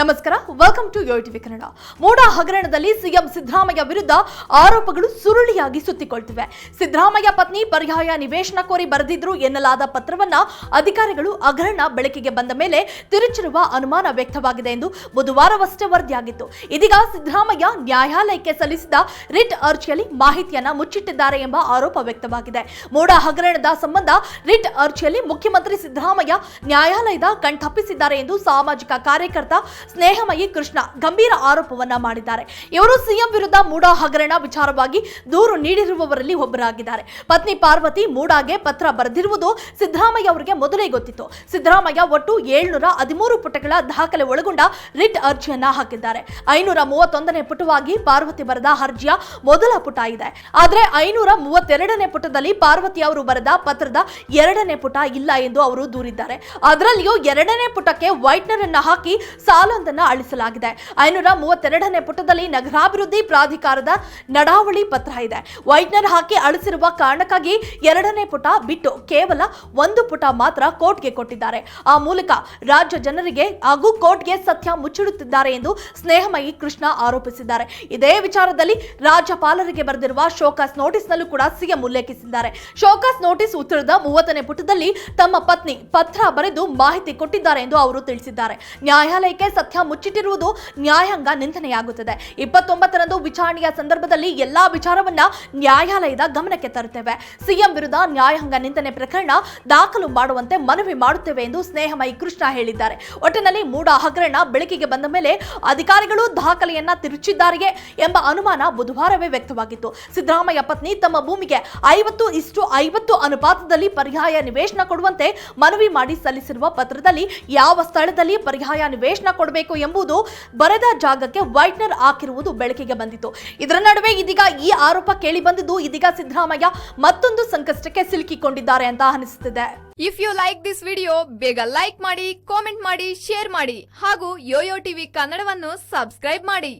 ನಮಸ್ಕಾರ. Welcome to Yo TV Kannada ಮೋಡ ಹಗರಣದಲ್ಲಿ ಸಿಎಂ ಸಿದ್ದರಾಮಯ್ಯ ವಿರುದ್ಧ ಆರೋಪಗಳು ಸುರುಳಿಯಾಗಿ ಸುತ್ತಿಕೊಳ್ತಿವೆ ಸಿದ್ದರಾಮಯ್ಯ ಪತ್ನಿ ಪರ್ಯಾಯ ನಿವೇಶನ ಕೋರಿ ಬರೆದಿದ್ರು ಎನ್ನಲಾದ ಪತ್ರವನ್ನ ಅಧಿಕಾರಿಗಳು ಹಗರಣ ಬೆಳಕಿಗೆ ಬಂದ ಮೇಲೆ ತಿರುಚಿರುವ ಅನುಮಾನ ವ್ಯಕ್ತವಾಗಿದೆ ಎಂದು ಬುಧವಾರವಷ್ಟೇ ವರದಿಯಾಗಿತ್ತು ಇದೀಗ ಸಿದ್ದರಾಮಯ್ಯ ನ್ಯಾಯಾಲಯಕ್ಕೆ ಸಲ್ಲಿಸಿದ ರಿಟ್ ಅರ್ಜಿಯಲ್ಲಿ ಮಾಹಿತಿಯನ್ನ ಮುಚ್ಚಿಟ್ಟಿದ್ದಾರೆ ಎಂಬ ಆರೋಪ ವ್ಯಕ್ತವಾಗಿದೆ. ಮೋಡ ಹಗರಣದ ಸಂಬಂಧ ರಿಟ್ ಅರ್ಜಿಯಲ್ಲಿ ಮುಖ್ಯಮಂತ್ರಿ ಸಿದ್ದರಾಮಯ್ಯ ನ್ಯಾಯಾಲಯದ ಕಣ್ತಪ್ಪಿಸಿದ್ದಾರೆ ಎಂದು ಸಾಮಾಜಿಕ ಕಾರ್ಯಕರ್ತ ಸ್ನೇಹಮಯಿ ಗಂಭೀರ ಆರೋಪವನ್ನ ಮಾಡಿದ್ದಾರೆ. ಇವರು ಸಿಎಂ ವಿರುದ್ಧ ಮೂಡ ಹಗರಣ ವಿಚಾರವಾಗಿ ದೂರು ನೀಡಿರುವವರಲ್ಲಿ ಒಬ್ಬರಾಗಿದ್ದಾರೆ. ಪತ್ನಿ ಪಾರ್ವತಿ ಮೂಡಾಗೆ ಪತ್ರ ಬರೆದಿರುವುದು ಸಿದ್ದರಾಮಯ್ಯ ಅವರಿಗೆ ಮೊದಲೇ ಗೊತ್ತಿತ್ತು. ಸಿದ್ದರಾಮಯ್ಯ ಒಟ್ಟು ಏಳ್ನೂರ ಹದಿಮೂರು ಪುಟಗಳ ದಾಖಲೆ ಒಳಗೊಂಡ ರಿಟ್ ಅರ್ಜಿಯನ್ನ ಹಾಕಿದ್ದಾರೆ. ಐನೂರ ಮೂವತ್ತೊಂದನೇ ಪುಟವಾಗಿ ಪಾರ್ವತಿ ಬರೆದ ಅರ್ಜಿಯ ಮೊದಲ ಪುಟ ಇದೆ. ಆದ್ರೆ ಐನೂರ ಮೂವತ್ತೆರಡನೇ ಪುಟದಲ್ಲಿ ಪಾರ್ವತಿ ಅವರು ಬರೆದ ಪತ್ರದ ಎರಡನೇ ಪುಟ ಇಲ್ಲ ಎಂದು ಅವರು ದೂರಿದ್ದಾರೆ. ಅದರಲ್ಲಿಯೂ ಎರಡನೇ ಪುಟಕ್ಕೆ ವೈಟ್ನರ್ ಅನ್ನ ಹಾಕಿ ಸಾಲೊಂದನ್ನ ಅಳಿಸಲಾಗಿದೆ. ಐನೂರ ಮೂವತ್ತೆರಡನೇ ಪುಟದಲ್ಲಿ ನಗರಾಭಿವೃದ್ಧಿ ಪ್ರಾಧಿಕಾರದ ನಡಾವಳಿ ಪತ್ರ ಇದೆ. ವೈಟ್ನರ್ ಹಾಕಿ ಅಳಿಸಿರುವ ಕಾರಣಕ್ಕಾಗಿ ಎರಡನೇ ಪುಟ ಬಿಟ್ಟು ಕೇವಲ ಒಂದು ಪುಟ ಮಾತ್ರ ಕೋರ್ಟ್ಗೆ ಕೊಟ್ಟಿದ್ದಾರೆ. ಆ ಮೂಲಕ ರಾಜ್ಯ ಜನರಿಗೆ ಹಾಗೂ ಕೋರ್ಟ್ಗೆ ಸತ್ಯ ಮುಚ್ಚಿಡುತ್ತಿದ್ದಾರೆ ಎಂದು ಸ್ನೇಹಮಯಿ ಕೃಷ್ಣ ಆರೋಪಿಸಿದ್ದಾರೆ. ಇದೇ ವಿಚಾರದಲ್ಲಿ ರಾಜ್ಯಪಾಲರಿಗೆ ಬರೆದಿರುವ ಶೋಕಾಸ್ ನೋಟಿಸ್ನಲ್ಲೂ ಕೂಡ ಸಿಎಂ ಉಲ್ಲೇಖಿಸಿದ್ದಾರೆ. ಶೋಕಾಸ್ ನೋಟಿಸ್ ಉತ್ತರದ ಮೂವತ್ತನೇ ಪುಟದಲ್ಲಿ ತಮ್ಮ ಪತ್ನಿ ಪತ್ರ ಬರೆದು ಮಾಹಿತಿ ಕೊಟ್ಟಿದ್ದಾರೆ ಎಂದು ಅವರು ತಿಳಿಸಿದ್ದಾರೆ. ನ್ಯಾಯಾಲಯಕ್ಕೆ ಸತ್ಯ ಮುಚ್ಚಿಟ್ಟಿರುವುದು ನ್ಯಾಯಾಂಗ ನಿಂದನೆಯಾಗುತ್ತದೆ. ಇಪ್ಪತ್ತೊಂಬತ್ತರಂದು ವಿಚಾರಣೆಯ ಸಂದರ್ಭದಲ್ಲಿ ಎಲ್ಲಾ ವಿಚಾರವನ್ನ ನ್ಯಾಯಾಲಯದ ಗಮನಕ್ಕೆ ತರುತ್ತೇವೆ. ಸಿಎಂ ವಿರುದ್ಧ ನ್ಯಾಯಾಂಗ ನಿಂದನೆ ಪ್ರಕರಣ ದಾಖಲು ಮಾಡುವಂತೆ ಮನವಿ ಮಾಡುತ್ತೇವೆ ಎಂದು ಸ್ನೇಹಮಯಿ ಕೃಷ್ಣ ಹೇಳಿದ್ದಾರೆ. ಒಟ್ಟಿನಲ್ಲಿ ಮೂಡ ಹಗರಣ ಬೆಳಕಿಗೆ ಬಂದ ಮೇಲೆ ಅಧಿಕಾರಿಗಳು ದಾಖಲೆಯನ್ನ ತಿರುಚಿದ್ದಾರೆಯೇ ಎಂಬ ಅನುಮಾನ ಬುಧವಾರವೇ ವ್ಯಕ್ತವಾಗಿತ್ತು. ಸಿದ್ದರಾಮಯ್ಯ ಪತ್ನಿ ತಮ್ಮ ಭೂಮಿಗೆ ಐವತ್ತು ಇಷ್ಟು ಐವತ್ತು ಅನುಪಾತದಲ್ಲಿ ಪರ್ಯಾಯ ನಿವೇಶನ ಕೊಡುವಂತೆ ಮನವಿ ಮಾಡಿ ಸಲ್ಲಿಸಿರುವ ಪತ್ರದಲ್ಲಿ ಯಾವ ಸ್ಥಳದಲ್ಲಿ ಪರ್ಯಾಯ ನಿವೇಶನ ಕೊಡಬೇಕು ಎಂಬುದು ಬರೆದ ಜಾಗಕ್ಕೆ ವೈಟ್ನರ್ ಹಾಕಿರುವುದು ಬೆಳಕಿಗೆ ಬಂದಿತ್ತು. ಇದರ ನಡುವೆ ಇದೀಗ ಈ ಆರೋಪ ಕೇಳಿ ಬಂದಿದ್ದು ಇದೀಗ ಸಿದ್ದರಾಮಯ್ಯ ಮತ್ತೊಂದು ಸಂಕಷ್ಟಕ್ಕೆ ಸಿಲುಕಿಕೊಂಡಿದ್ದಾರೆ ಅಂತ ಅನಿಸುತ್ತಿದೆ. If you like this video ಬೇಗ ಲೈಕ್ ಮಾಡಿ ಕಾಮೆಂಟ್ ಮಾಡಿ ಶೇರ್ ಮಾಡಿ ಹಾಗೂ ಯೋಯೋ ಟಿವಿ ಕನ್ನಡವನ್ನು ಸಬ್ಸ್ಕ್ರೈಬ್ ಮಾಡಿ.